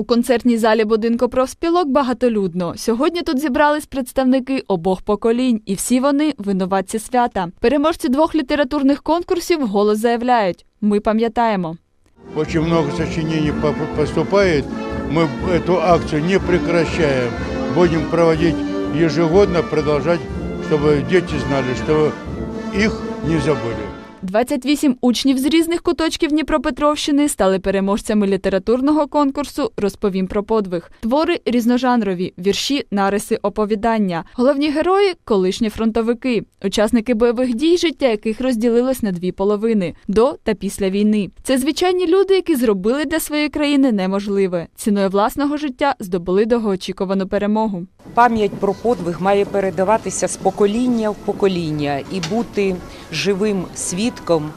У концертній залі будинку профспілок багатолюдно. Сьогодні тут зібрались представники обох поколінь, і всі вони винуватці свята. Переможці двох літературних конкурсів голос заявляють: ми пам'ятаємо. Очень много сочинений по- поступает. Мы эту акцию не прекращаем. Будем проводить ежегодно, продолжать, чтобы дети знали, что их не забыли. 28 учнів з різних куточків Дніпропетровщини стали переможцями літературного конкурсу Розповім про подвиг. Твори різножанрові, вірші, нариси, оповідання. Головні герої колишні фронтовики, учасники бойових дій, життя яких розділилось на дві половини до та після війни. Це звичайні люди, які зробили для своєї країни неможливе. Ціною власного життя здобули довгоочікувану перемогу. Пам'ять про подвиг має передаватися з покоління в покоління і бути живим свідком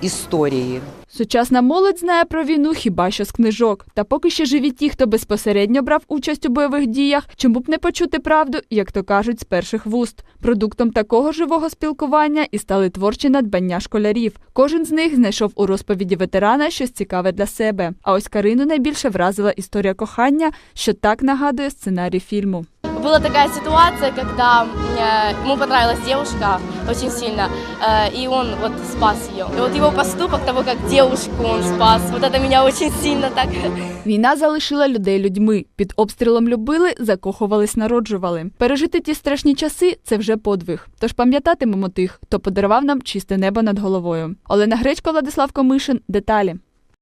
історії. Сучасна молодь знає про війну хіба що з книжок. Та поки що живі ті, хто безпосередньо брав участь у бойових діях, чому б не почути правду, як то кажуть, з перших вуст. Продуктом такого живого спілкування і стали творчі надбання школярів. Кожен з них знайшов у розповіді ветерана щось цікаве для себе. А ось Карину найбільше вразила історія кохання, що так нагадує сценарій фільму Была такая ситуация, когда э, ему понравилась девушка очень сильно, э, и он вот спас ее. И вот его поступок того, как девушку он спас, вот это меня очень сильно так Війна залишила людей людьми. Під обстрілом любили, закохувались, народжували. Пережити ті страшні часи це вже подвиг. Тож пам'ятатимемо тих, хто подарував нам чисте небо над головою. Олена Гречко, Владислав Комишин. Деталі.